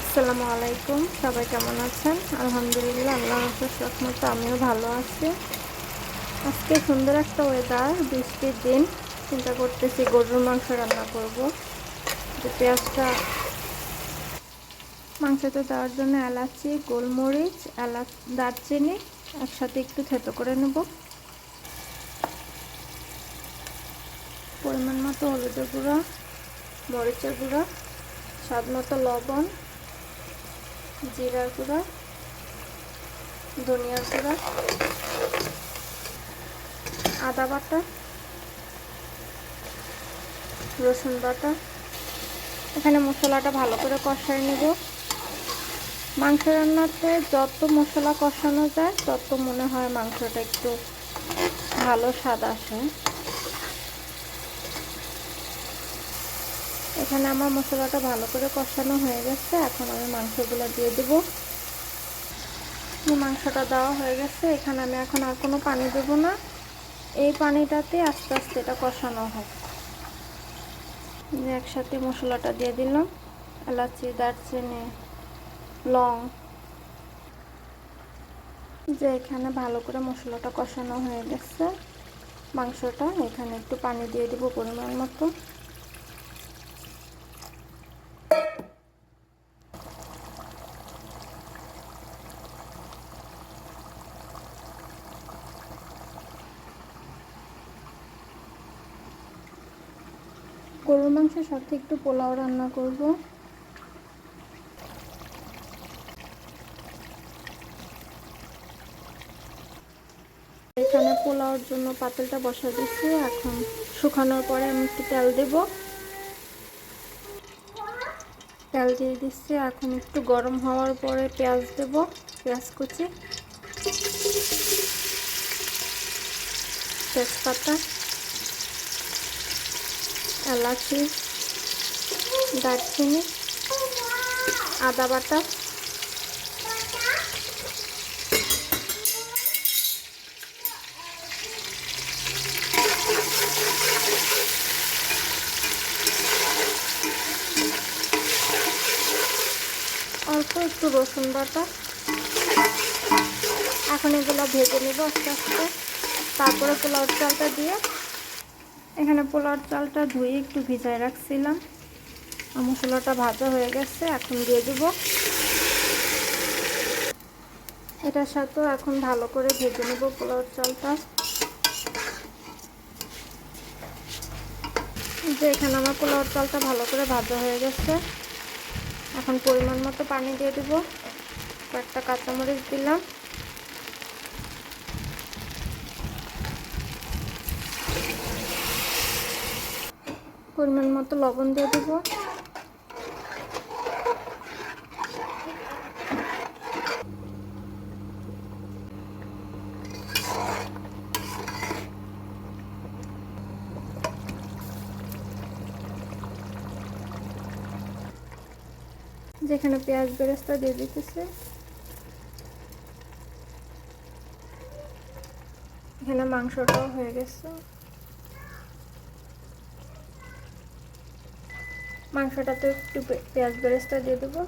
আসসালামু আলাইকুম, সবাই কেমন আছেন? আলহামদুলিল্লাহ, আল্লাহ রহমত আমিও ভালো আছি। আজকে সুন্দর একটা ওয়েদার বৃষ্টির দিন। চিন্তা করতেছি গরুর মাংস রান্না করব। যে পেঁয়াজটা মাংসতে দেওয়ার জন্য এলাচি, গোলমরিচ, এলাচ, দারচিনি একসাথে একটু থেতো করে নেব। পরিমাণ মতো হলুদের গুঁড়া, মরিচের গুঁড়া, স্বাদ মতো লবণ জিরার গুঁড়া, ধনিয়ার গুঁড়া, আদা বাটা, রসুন বাটা। এখানে মশলাটা ভালো করে কষায় নেব। মাংস রান্নাতে যত মশলা কষানো যায়, তত মনে হয় মাংসটা একটু ভালো স্বাদ আসে। এখানে আমার মশলাটা ভালো করে কষানো হয়ে গেছে। এখন আমি মাংসগুলো দিয়ে দেবো। মাংসটা দেওয়া হয়ে গেছে। এখানে আমি এখন আর কোনো পানি দেব না। এই পানিটাতে আস্তে আস্তে এটা কষানো হবে একসাথে মশলাটা দিয়ে দিলাম। এলাচি, দারচিনি, লং। যে এখানে ভালো করে মশলাটা কষানো হয়ে গেছে। মাংসটা এখানে একটু পানি দিয়ে দেবো পরিমাণ মতো। গরুর মাংসের সাথে একটু পোলাও রান্না করব। এখানে পোলাওর জন্য পাতিলটা বসা দিচ্ছি, এখন শুকানোর পরে আমি একটু তেল দেব। তেল দিয়ে দিচ্ছি, এখন একটু গরম হওয়ার পরে পেঁয়াজ দেব, পেঁয়াজ কুচি, তেজপাতা। এলাচি, দারচিনি, আদা বাটা। অল্প একটু রসুন বাটা। এখন এগুলো ভেজে নেব আস্তে আস্তে। তারপরে পোলাও চালটা দিয়ে এখানে পোলাওর চালটা ধুয়ে একটু ভিজায় রাখছিলাম। মশলাটা ভাজা হয়ে গেছে, এখন দিয়ে দেব। এটার সাথেও এখন ভালো করে ভেজে নেব পোলাওর চালটা। যে এখানে আমার পোলাওর চালটা ভালো করে ভাজা হয়ে গেছে। এখন পরিমাণ মতো পানি দিয়ে দেবো। কয়েকটা কাঁচামরিচ দিলাম। পরিমাণ মতো লবণ দিয়ে দেব। যেখানে পেঁয়াজ বেরেস্তা দিয়ে দিতেছে। এখানে মাংসটাও হয়ে গেছে। মাংসটাতে একটু পেঁয়াজ বেরেস্তা দিয়ে দেবো।